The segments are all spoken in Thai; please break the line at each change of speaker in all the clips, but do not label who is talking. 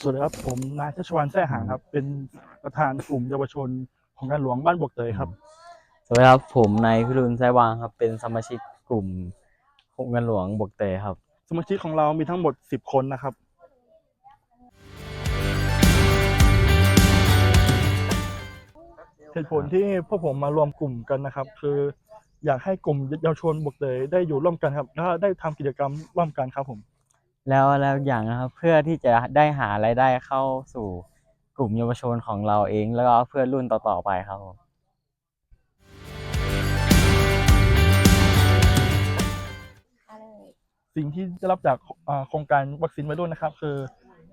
สวัสดีครับ ผมนายชัชวานแท้หางครับ เป็นประธานกลุ่มเยาวชนของการหลวงบ้านบวกเตยครับ
สวัสดีครับ ผมนายพิรุณไซวางครับ เป็นสมาชิกกลุ่มโครงการหลวงบกเตครับ
สมาชิกของเรามีทั้งหมด 10 คนนะครับ เหตุผลที่พวกผมมารวมกลุ่มกันนะครับ คืออยากให้กลุ่มเยาวชนบวกเตยได้อยู่ร่วมกันครับแล้วก็ได้ทำกิจกรรมร่วมกันครับผม
แล้วแล้วอย่างนะครับเพื่อที่จะได้หารายได้เข้าสู่กลุ่มเยาวชนของเราเอง แล้วก็เพื่อรุ่นต่อๆไปครับผม
สิ่งที่ได้รับจากอ่าโครงการวัคซีนไว้ด้วยนะครับ คือ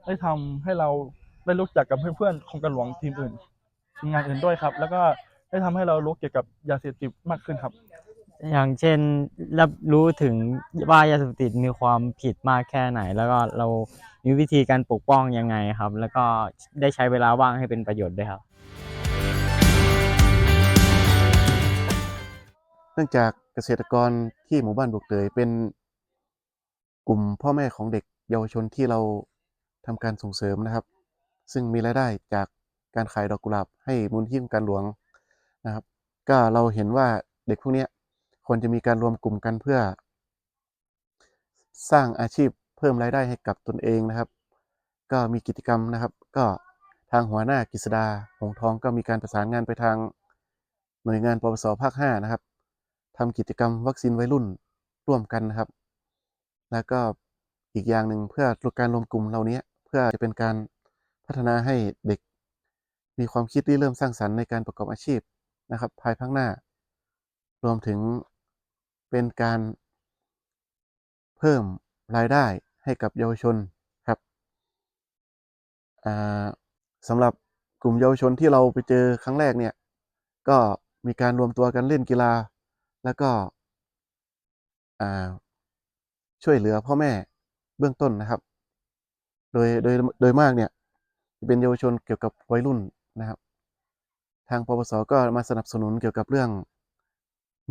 ได้ทำให้เราได้รู้จักกับเพื่อนๆโครงการหลวงทีมอื่นทีมงานอื่นด้วยครับ แล้วก็ได้ทำให้เรารู้เกี่ยวกับยาเสพติดมากขึ้นครับ
อย่างเช่นรับรู้ถึงว่ายาเสพติดมีความผิดมากแค่ไหน แล้วก็เรามีวิธีการปกป้องยังไงครับ แล้วก็ได้ใช้เวลาว่างให้เป็นประโยชน์ด้วยครับ
เนื่องจากเกษตรกรที่หมู่บ้านบวกเตยเป็นกลุ่มพ่อแม่ของเด็กเยาวชนที่เราทำการส่งเสริมนะครับ ซึ่งมีรายได้จากการขายดอกกุหลาบให้มูลที่การหลวงนะครับ ก็เราเห็นว่าเด็กพวกนี้ ควรจะมีการรวมกลุ่มกันเพื่อ สร้างอาชีพเพิ่มรายได้ให้กับตนเองนะครับ ก็มีกิจกรรมนะครับ ก็ทางหัวหน้ากฤษดาหงทองก็มีการประสานงานไปทางหน่วยงานปปสภาค5นะครับทำกิจกรรมวัคซีนวัยรุ่นร่วมกันนะครับ แล้วก็อีกอย่างหนึ่งเพื่อการรวมกลุ่มเหล่านี้เพื่อจะเป็นการพัฒนาให้เด็ก มีความคิดที่เริ่มสร้างสรรค์ในการประกอบอาชีพนะครับ ภายภาคหน้า รวมถึง เป็นการเพิ่มรายได้ให้กับเยาวชนครับสำหรับกลุ่มเยาวชนที่เราไปเจอครั้งแรกเนี่ย ก็มีการรวมตัวกันเล่นกีฬา แล้วก็ช่วยเหลือพ่อแม่เบื้องต้นนะครับ โดยโดยโดยมากเนี่ยเป็นเยาวชนเกี่ยวกับวัยรุ่นนะครับ ทางปปสก็มาสนับสนุนเกี่ยวกับเรื่อง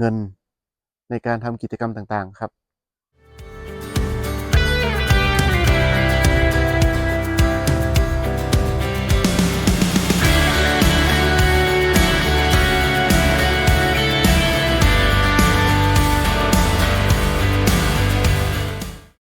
เงิน ในการทำกิจกรรมต่างๆ ครับ